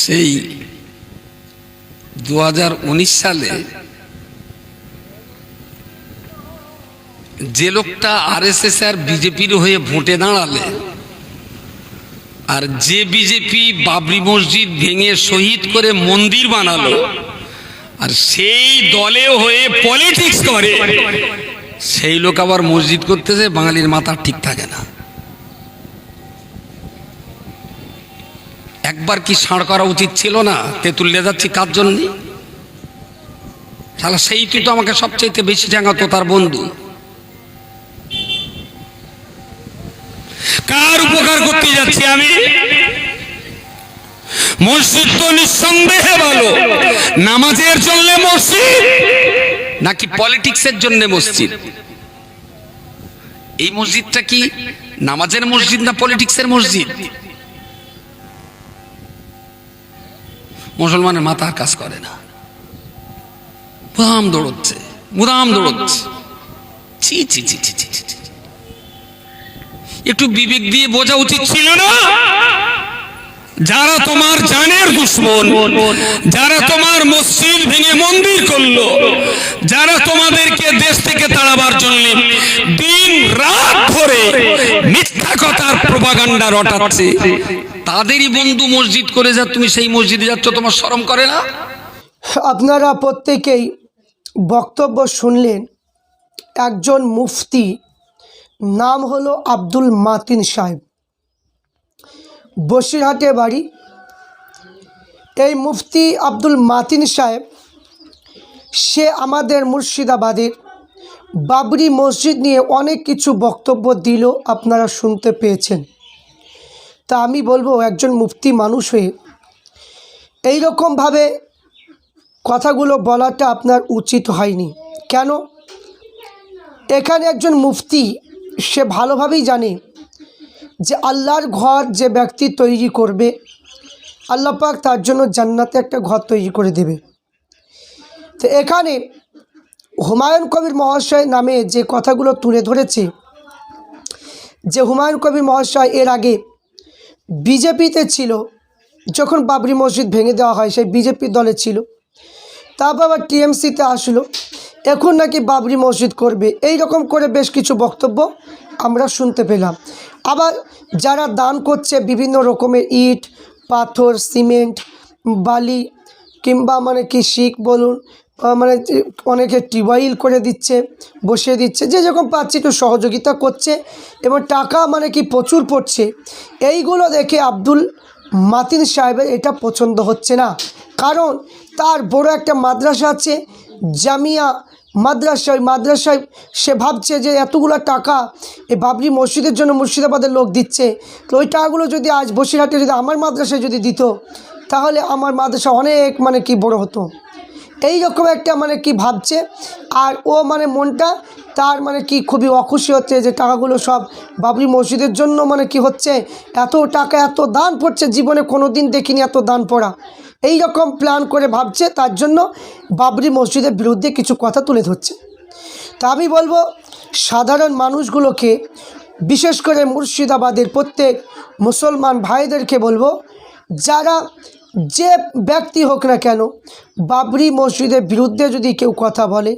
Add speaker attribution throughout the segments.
Speaker 1: সেই দু হাজার উনিশ সালে যে লোকটা আর এস এস আর বিজেপির হয়ে ভোটে দাঁড়ালে আর যে বিজেপি বাবরি মসজিদ ভেঙে শহীদ করে মন্দির বানালো আর সেই দলে হয়ে পলিটিক্স করে, সেই লোক আবার মসজিদ করতেছে, বাঙালির মাথা ঠিক থাকে না। একবার কি সাড় করা উচিত ছিল না? তেঁতুল্লে যাচ্ছি কার জন্য? তাহলে সেই তুই তো আমাকে সবচেয়ে বেশি ঠেঙাতো তার বন্ধু। কার উপকার করতে যাচ্ছি আমি? মসজিদ তো নিঃসন্দেহে ভালো। নামাজের জন্য মসজিদ। নাকি পলিটিক্সের জন্য মসজিদ? এই মসজিদটা কি নামাজের মসজিদ না পলিটিক্সের মসজিদ? মুসলমানের মাথা আর কাজ করে না। মুদাম দৌড়চ্ছে মুদাম দৌড়চ্ছে। একটু বিবেক দিয়ে বোঝা উচিত ছিল না? যারা তোমার জানের দুশ্মন, যারা তোমার মসজিদ ভেঙে মন্দির করল, যারা তোমাদেরকে দেশ থেকে তাড়াবার জন্য প্রপাগান্ডা রটাচ্ছে। তাদেরই বন্ধু মসজিদ করে যা, তুমি সেই মসজিদে যাচ্ছ, তোমার শরম করে না?
Speaker 2: আপনারা প্রত্যেকেই বক্তব্য শুনলেন। একজন মুফতি, নাম হলো আব্দুল মাতিন সাহেব। বসিরহাটে বাড়ি। এই মুফতি আব্দুল মাতিন সাহেব, সে আমাদের মুর্শিদাবাদের বাবরি মসজিদ নিয়ে অনেক কিছু বক্তব্য দিল, আপনারা শুনতে পেয়েছেন। তা আমি বলব, একজন মুফতি মানুষ হয়ে এই রকমভাবে কথাগুলো বলাটা আপনার উচিত হয়নি। কেন? এখানে একজন মুফতি, সে ভালোভাবেই জানে যে আল্লাহর ঘর যে ব্যক্তি তৈরি করবে, আল্লাহ পাক তার জন্য জান্নাতে একটা ঘর তৈরি করে দেবে। তো এখানে হুমায়ুন কবির মহাশয় নামে যে কথাগুলো তুলে ধরেছে, যে হুমায়ুন কবির মহাশয় এর আগে বিজেপিতে ছিল, যখন বাবরি মসজিদ ভেঙে দেওয়া হয় সেই বিজেপি দলে ছিল, তারপর আবার টিএমসিতে আসলো, এখন নাকি বাবরি মসজিদ করবে, এই রকম করে বেশ কিছু বক্তব্য আমরা শুনতে পেলাম। আবার যারা দান করছে বিভিন্ন রকমের ইট, পাথর, সিমেন্ট, বালি কিংবা মানে কি শিখ বলুন মানে অনেকে টিউবওয়েল করে দিচ্ছে, বসিয়ে দিচ্ছে, যে যেরকম পাচ্ছে একটু সহযোগিতা করছে এবং টাকা মানে কি প্রচুর পড়ছে। এইগুলো দেখে আব্দুল মাতিন সাহেবের এটা পছন্দ হচ্ছে না। কারণ তার বড় একটা মাদ্রাসা আছে, জামিয়া মাদ্রাসা। ওই মাদ্রাসায় সে ভাবছে যে এতগুলো টাকা এই বাবরি মসজিদের জন্য মুর্শিদাবাদের লোক দিচ্ছে। তো ওই টাকাগুলো যদি আজ বসিরহাটে যদি আমার মাদ্রাসায় যদি দিত, তাহলে আমার মাদ্রাসা অনেক মানে কি বড় হতো। এই রকম একটা মানে কি ভাবছে। আর ও মানে মনটা তার মানে কি খুবই অখুশি হচ্ছে যে টাকাগুলো সব বাবরি মসজিদের জন্য মানে কি হচ্ছে, এত টাকা, এত দান পড়ছে, জীবনে কোনো দিন দেখিনি এত দান পড়া। এই রকম প্ল্যান করে ভাবছে, তার জন্য বাবরি মসজিদের বিরুদ্ধে কিছু কথা তুলে ধরছে। তা আমি বলব, সাধারণ মানুষগুলোকে, বিশেষ করে মুর্শিদাবাদের প্রত্যেক মুসলমান ভাইদেরকে বলব, যারা যে ব্যক্তি হোক না কেন, বাবরি মসজিদের বিরুদ্ধে যদি কেউ কথা বলে,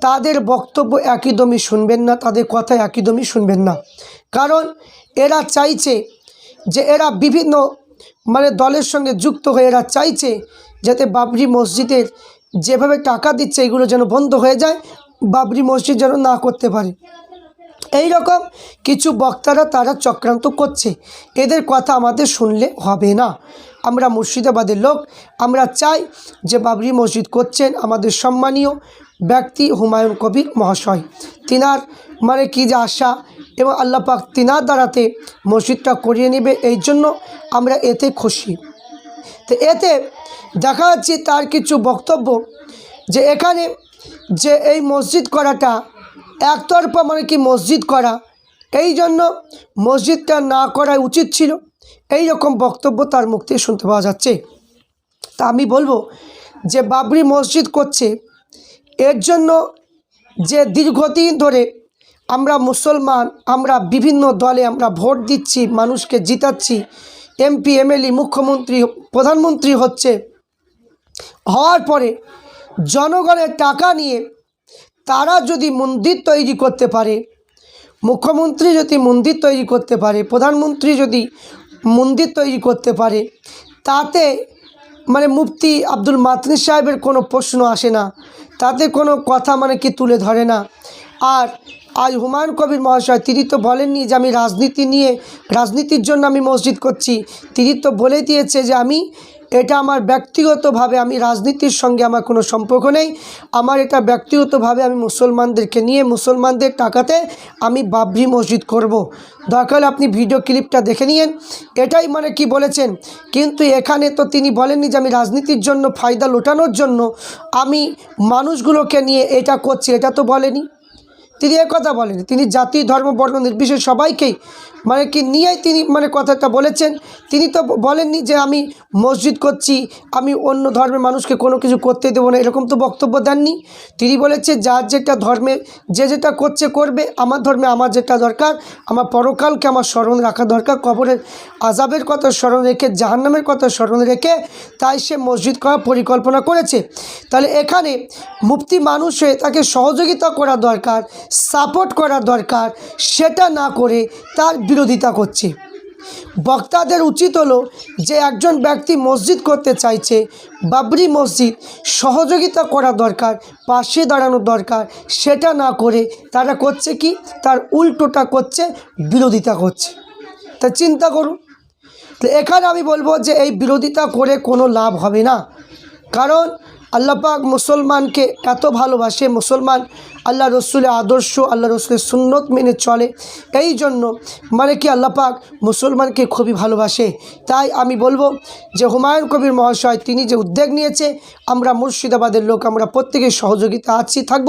Speaker 2: তাদের বক্তব্য একদমই শুনবেন না, তাদের কথা একদমই শুনবেন না। কারণ এরা চাইছে যে এরা বিভিন্ন মানে দলের সঙ্গে যুক্ত হয়ে এরা চাইছে যাতে বাবরি মসজিদের যেভাবে টাকা দিচ্ছে এগুলো যেন বন্ধ হয়ে যায়, বাবরি মসজিদ যেন না করতে পারে। এই রকম কিছু বক্তারা তারা চক্রান্ত করছে। এদের কথা আমাদের শুনলে হবে না। আমরা মুর্শিদাবাদের লোক, আমরা চাই যে বাবরি মসজিদ করছেন আমাদের সম্মানীয় ব্যক্তি হুমায়ুন কবির মহাশয়। তিনার মানে কি যে আশা এবং আল্লাহ পাক তিনার দ্বারাতে মসজিদটা করিয়ে নেবে, এই জন্য আমরা এতে খুশি। তো এতে দেখা যাচ্ছে তার কিছু বক্তব্য যে এখানে যে এই মসজিদ করাটা একতরফা মানে কি মসজিদ করা, এই জন্য মসজিদটা না করা উচিত ছিল। এই রকম বক্তব্য তার মুখ থেকে শুনতে পাওয়া যাচ্ছে। তা আমি বলব যে বাবরি মসজিদ করছে, এর জন্য যে দীর্ঘদিন ধরে আমরা মুসলমান, আমরা বিভিন্ন দলে আমরা ভোট দিচ্ছি, মানুষকে জিতাচ্ছি, এমপি, এমএলএ, মুখ্যমন্ত্রী, প্রধানমন্ত্রী হচ্ছে, হওয়ার পরে জনগণের টাকা নিয়ে তারা যদি মন্দির তৈরি করতে পারে, মুখ্যমন্ত্রী যদি মন্দির তৈরি করতে পারে, প্রধানমন্ত্রী যদি মন্দির তৈরি করতে পারে। তাতে মানে মুফতি আব্দুল মাতনি সাহেবের কোনো প্রশ্ন আসে না। তাতে কোনো কথা মানে কি তুলে ধরে না। আর আজ হুমায়ুন কবির মহাশয়, তিনি তো বলেননি যে আমি রাজনীতি নিয়ে, রাজনীতির জন্য আমি মসজিদ করছি। তিনি তো বলে দিয়েছে যে আমি এটা আমার ব্যক্তিগতভাবে আমি রাজনীতির সঙ্গে আমার কোনো সম্পর্ক নেই। আমার এটা ব্যক্তিগতভাবে আমি মুসলমানদেরকে নিয়ে মুসলমানদের টাকাতে আমি বাবরি মসজিদ করব। দরকার আপনি ভিডিও ক্লিপটা দেখে নিয়েন। এটাই মানে কি বলেছেন? কিন্তু এখানে তো তিনি বলেননি যে আমি রাজনীতির জন্য ফায়দা লোটানোর জন্য আমি মানুষগুলোকে নিয়ে এটা করছি, এটা তো বলেনি। তিনি কথা বলেন তিনি জাতি, ধর্ম, বর্ণ নির্বিশেষ সবাইকেই মানে কি নিয়েই তিনি মানে কথাটা বলেছেন। তিনি তো বলেননি যে আমি মসজিদ করছি, আমি অন্য ধর্মের মানুষকে কোনো কিছু করতে দেবো না, এরকম তো বক্তব্য দেননি। তিনি বলেছে যার যেটা ধর্মে, যে যেটা করছে করবে, আমার ধর্মে আমার যেটা দরকার, আমার পরকালকে আমার স্মরণ রাখা দরকার, কবরের আজাবের কথা স্মরণ রেখে, জাহান্নামের কথা স্মরণ রেখে তাই সে মসজিদ করার পরিকল্পনা করেছে। তাহলে এখানে মুফতি মানুষ হয়ে তাকে সহযোগিতা করা দরকার সাপোর্ট করা দরকার, সেটা না করে তার বিরোধিতা করছে। বক্তাদের উচিত হলো যে একজন ব্যক্তি মসজিদ করতে চাইছে, বাবরি মসজিদ সহযোগিতা করা দরকার, পাশে দাঁড়ানো দরকার, সেটা না করে তারা করছে কি? তার উল্টোটা করছে, বিরোধিতা করছে। তা চিন্তা করুন। তো এখানে আমি বলব যে এই বিরোধিতা করে কোনো লাভ হবে না। কারণ আল্লাপাক মুসলমানকে এত ভালোবাসে, মুসলমান আল্লাহ রসুলের আদর্শ, আল্লাহ রসুলের সুন্নত মেনে চলে। এই জন্য মানে কি আল্লাপাক মুসলমানকে খুবই ভালোবাসে। তাই আমি বলব যে হুমায়ুন কবির মহাশয়, তিনি যে উদ্যোগ নিয়েছে, আমরা মুর্শিদাবাদের লোক, আমরা প্রত্যেকের সহযোগিতা আছি, থাকব।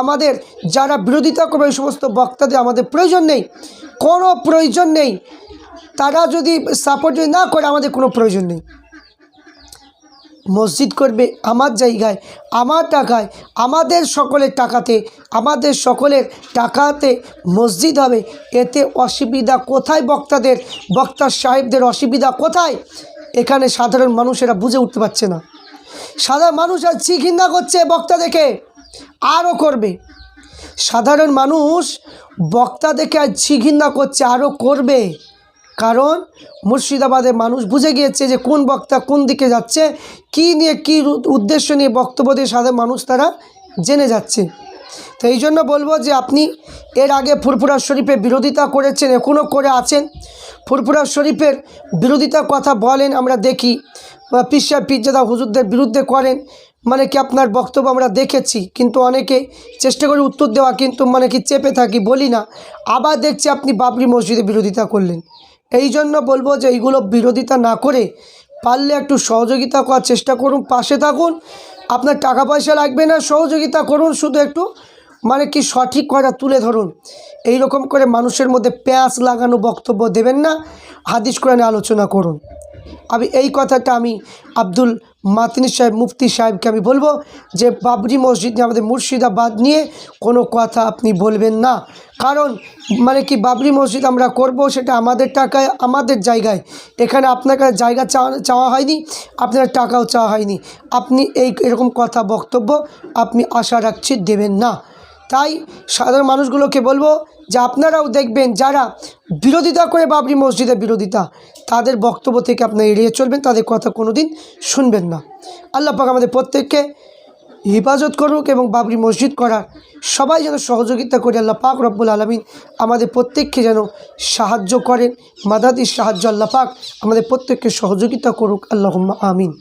Speaker 2: আমাদের যারা বিরোধিতা করবে, এই সমস্ত বক্তাদের আমাদের প্রয়োজন নেই, কোনো প্রয়োজন নেই। তারা যদি সাপোর্ট যদি না করে, আমাদের কোনো প্রয়োজন নেই। মসজিদ করবে আমার জায়গায়, আমার টাকায়, আমাদের সকলের টাকাতে, আমাদের সকলের টাকাতে মসজিদ হবে। এতে অসুবিধা কোথায় বক্তাদের? বক্তা সাহেবদের অসুবিধা কোথায়? এখানে সাধারণ মানুষেরা বুঝে উঠতে পারছে না। সাধারণ মানুষ আর চিঘিন্না করছে বক্তা দেখে আরও করবে। সাধারণ মানুষ বক্তা দেখে আর ছিঘিন্না করছে? আরও করবে? কারণ মুর্শিদাবাদের মানুষ বুঝে গিয়েছে যে কোন বক্তা কোন দিকে যাচ্ছে, কি নিয়ে কী উদ্দেশ্য নিয়ে বক্তব্য দিয়ে সাধারণ মানুষ তারা জেনে যাচ্ছে। তো এই জন্য বলব যে আপনি এর আগে ফুরফুরা শরীফের বিরোধিতা করেছেন এখনও করে আছেন। ফুরফুরা শরীফের বিরোধিতা কথা বলেন, আমরা দেখি। বা পিসা পিজ্জাদা হুজুরদের বিরুদ্ধে করেন মানে কি আপনার বক্তব্য আমরা দেখেছি, কিন্তু অনেকে চেষ্টা করে উত্তর দেওয়া কিন্তু মানে কি চেপে থাকি, বলি না। আবার দেখছি আপনি বাবরি মসজিদে বিরোধিতা করলেন। এই জন্য বলব যে এইগুলো বিরোধিতা না করে পারলে একটু সহযোগিতা করার চেষ্টা করুন, পাশে থাকুন। আপনার টাকা পয়সা লাগবে না, সহযোগিতা করুন, শুধু একটু মানে কি সঠিক কথা তুলে ধরুন। এই রকম করে মানুষের মধ্যে প্যাঁচ লাগানো বক্তব্য দেবেন না, হাদিস কোরআনে আলোচনা করুন। আমি এই কথাটা আমি আব্দুল মাতিনি সাহেব, মুফতি সাহেবকে আমি বলব যে, বাবরি মসজিদ নিয়ে আমাদের মুর্শিদাবাদ নিয়ে কোনো কথা আপনি বলবেন না। কারণ মানে কি, বাবরি মসজিদ আমরা করব সেটা আমাদের টাকায়, আমাদের জায়গায়। এখানে আপনার কাছে জায়গা চাওয়া চাওয়া হয়নি, আপনার টাকাও চাওয়া হয়নি। আপনি এই এরকম কথা বক্তব্য আপনি আশা রাখছি দেবেন না। তাই সাধারণ মানুষগুলোকে বলব যে আপনারাও দেখবেন যারা বিরোধিতা করে বাবরি মসজিদের বিরোধিতা, তাদের বক্তব্য থেকে আপনারা এড়িয়ে চলবেন, তাদের কথা কোনো দিন শুনবেন না। আল্লাহ পাক আমাদের প্রত্যেককে হেফাজত করুক এবং বাবরি মসজিদ করার সবাই যেন সহযোগিতা করে আল্লাহ পাক রব্বুল আলমিন আমাদের প্রত্যেককে যেন সাহায্য করেন মাদাদির সাহায্য আল্লাহ পাক আমাদের প্রত্যেককে সহযোগিতা করুক আল্লাহ আমিন।